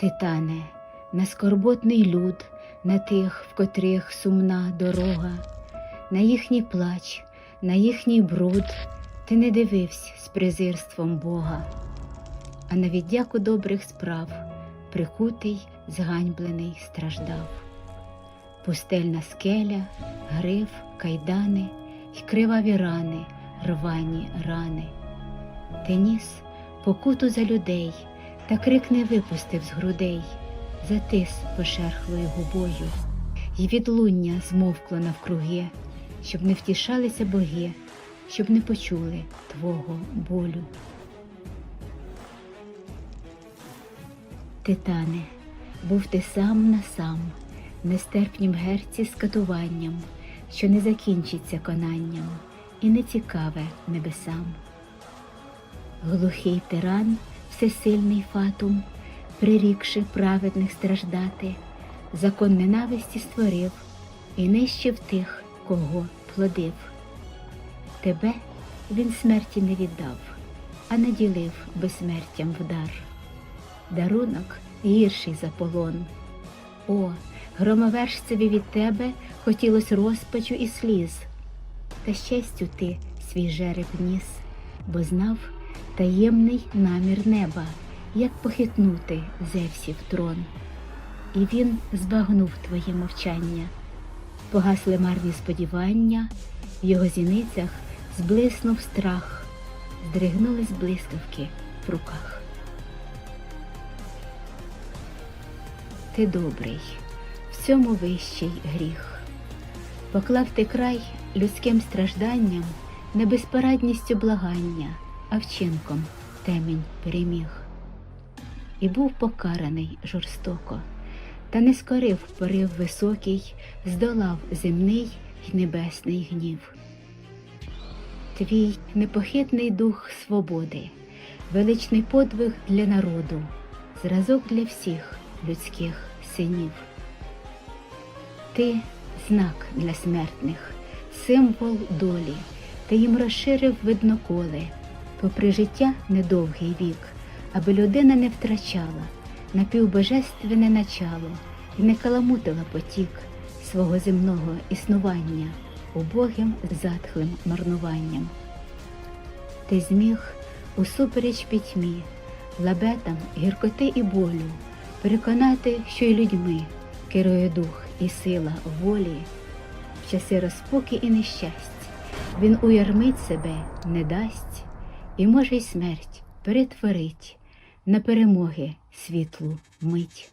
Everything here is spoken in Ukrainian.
Титане, на скорботний люд, на тих, в котрих сумна дорога, на їхній плач, на їхній бруд ти не дивився з презирством Бога, а на віддяку добрих справ прикутий, зганьблений страждав. Пустельна скеля, гриф, кайдани й криваві рани, рвані рани. Ти ніс покуту за людей, та крик не випустив з грудей, затис пошерхлою губою, І відлуння змовкло навкруги, щоб не втішалися боги, щоб не почули твого болю. Титане, був ти сам на сам, нестерпнім герці з катуванням, що не закінчиться конанням і не цікаве небесам. Глухий тиран, всесильний фатум, прирікши праведних страждати, закон ненависті створив і нищив тих, кого плодив. Тебе він смерті не віддав, а наділив безсмертям в дар. Дарунок гірший за полон. О, громовержцеві від тебе хотілось розпачу і сліз, та щастю ти свій жереб ніс, бо знав таємний намір неба, як похитнути Зевсів трон. І він збагнув твоє мовчання, погасли марні сподівання, в його зіницях зблиснув страх, здригнулись блискавки в руках. Ти добрий, в цьому вищий гріх. Поклав ти край людським стражданням, не безпорадністю благання, а вчинком темінь переміг. І був покараний жорстоко, та не скорив порив високий, здолав земний й небесний гнів. Твій непохитний дух свободи, величний подвиг для народу, зразок для всіх людських синів. Ти знак для смертних, символ долі, ти їм розширив видноколи, попри життя недовгий вік, аби людина не втрачала напівбожественне начало і не каламутила потік свого земного існування убогим затхлим марнуванням. Ти зміг усупереч пітьмі, лабетам гіркоти і болю, переконати, що й людьми керує дух і сила волі, в часи розпуки і нещасть, він уярмить себе не дасть, і може й смерть перетворить на перемоги світлу мить.